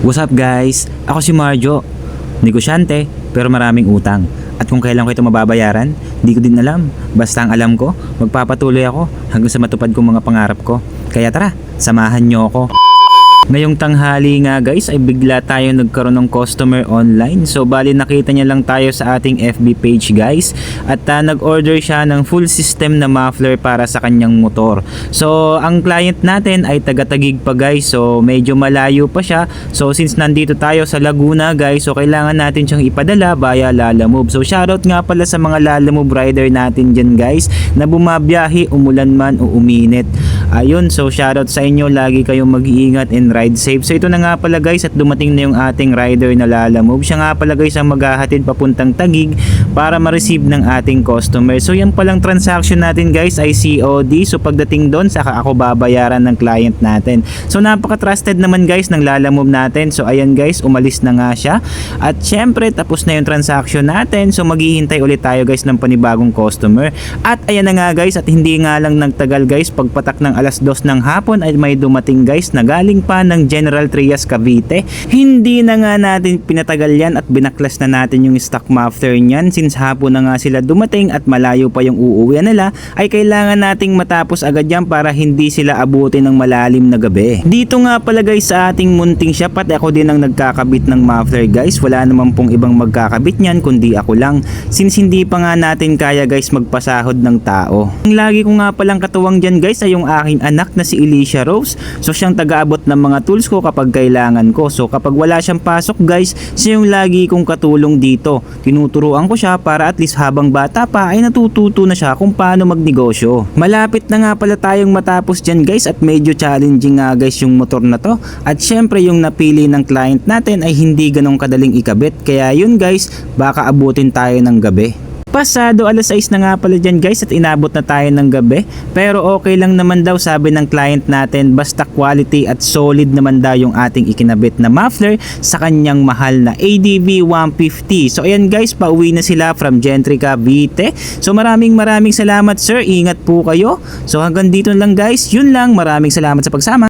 What's up guys? Ako si Marjo. Negosyante, pero maraming utang. At kung kailan ko ito mababayaran, di ko din alam. Basta ang alam ko, magpapatuloy ako hanggang sa matupad kong mga pangarap ko. Kaya tara, samahan niyo ako. Ngayong tanghali nga guys ay bigla tayo nagkaroon ng customer online. So bali nakita niya lang tayo sa ating FB page guys. At ah, nag-order siya ng full system na muffler para sa kanyang motor. So ang client natin ay taga-tagig pa guys. So medyo malayo pa siya. So since nandito tayo sa Laguna guys, so kailangan natin siyang ipadala via Lalamove. So shoutout nga pala sa mga Lalamove rider natin dyan guys na bumabiyahe umulan man o uminit. Ayun, so shoutout sa inyo. Lagi kayong mag-iingat and ride safe. So ito na nga pala guys at dumating na yung ating rider na Lalamove. Siya nga pala guys ang maghahatid papuntang Tagig para ma-receive ng ating customer. So yan palang transaction natin guys ay COD. So pagdating doon saka ako babayaran ng client natin. So napaka-trusted naman guys ng Lalamove natin. So ayan guys, umalis na nga siya. At syempre tapos na yung transaction natin. So maghihintay ulit tayo guys ng panibagong customer. At ayan na nga guys at hindi nga lang nagtagal guys pagpatak ng alas dos ng hapon ay may dumating guys na galing pa ng General Trias Cavite. Hindi na nga natin pinatagal yan at binaklas na natin yung stock muffler niyan since hapon na nga sila dumating at malayo pa yung uuwi nila ay kailangan nating matapos agad yan para hindi sila abutin ng malalim na gabi. Dito nga pala guys sa ating munting shop at ako din ang nagkakabit ng muffler guys. Wala naman pong ibang magkakabit niyan kundi ako lang since hindi pa nga natin kaya guys magpasahod ng tao. Ang lagi ko nga palang katuwang dyan guys ay yung aking anak na si Alicia Rose. So siyang taga-abot ng mga tools ko kapag kailangan ko. So kapag wala siyang pasok guys, siya yung lagi kong katulong dito. Tinuturuan ko siya para at least habang bata pa ay natututo na siya kung paano magnegosyo. Malapit na nga pala tayong matapos dyan guys at medyo challenging nga guys yung motor na to. At syempre yung napili ng client natin ay hindi ganong kadaling ikabit. Kaya yun guys, baka abutin tayo ng gabi. Pasado alas 6 na nga pala dyan guys at inabot na tayo ng gabi. Pero okay lang naman daw sabi ng client natin basta quality at solid naman daw yung ating ikinabit na muffler sa kanyang mahal na ADV 150. So ayan guys, pauwi na sila from Gentry Cavite. So maraming maraming salamat sir, ingat po kayo. So hanggang dito lang guys, yun lang, maraming salamat sa pagsama.